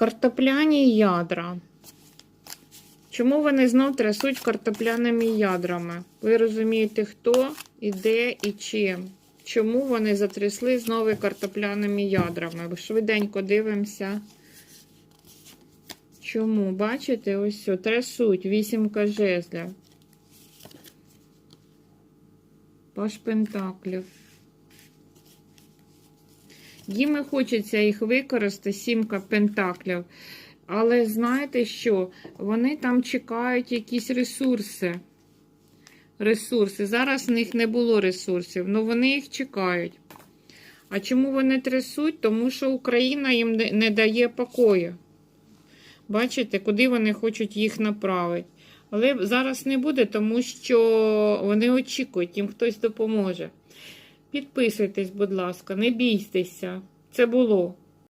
Картопляні ядра. Чому вони знов трясуть картопляними ядрами? Ви розумієте, хто, і де, і чим. Чому вони затрясли знову картопляними ядрами? Швиденько дивимося. Чому? Бачите, ось все, трясуть вісімка жезлів. Паш Пентаклів. Їм хочеться їх використати, сімка пентаклів. Але знаєте що? Вони там чекають якісь ресурси. Ресурси. Зараз в них не було ресурсів, але вони їх чекають. А чому вони трясуть? Тому що Україна їм не дає покою. Бачите, куди вони хочуть їх направити. Але зараз не буде, тому що вони очікують, їм хтось допоможе. Підписуйтесь, будь ласка, не бійтеся. Це було.